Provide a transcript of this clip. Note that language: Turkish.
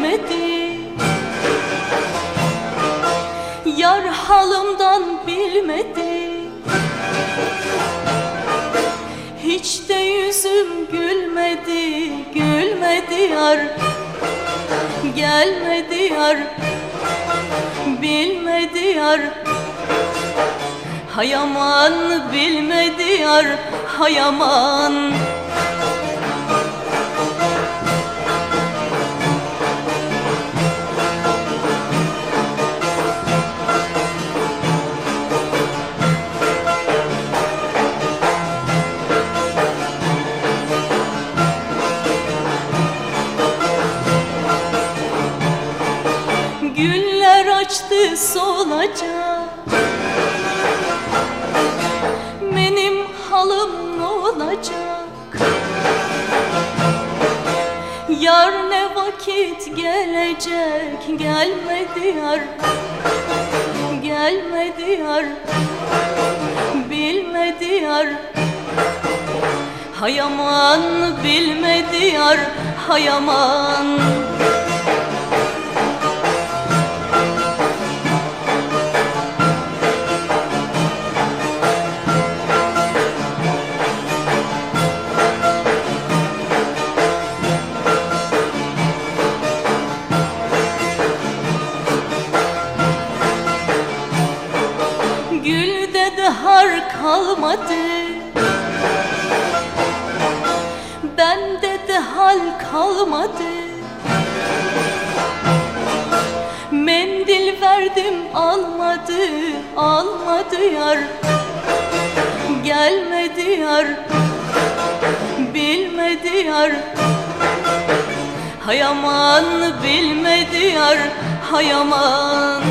bilmedi Yar halımdan bilmedi. Hiç de yüzüm gülmedi, gülmedi yar. Gelmedi yar, bilmedi yar. Hayaman bilmedi yar, hayaman açtı solacak Benim halım ne olacak. Yar ne vakit gelecek? Gelmedi yar. Gelmedi yar. Bilmedi yar. Hayaman bilmedi yar. Hayaman kalmadı. Bende de hal kalmadı. Mendil verdim almadı Almadı yar. Gelmedi yar Bilmedi yar. Hayaman bilmedi yar Hayaman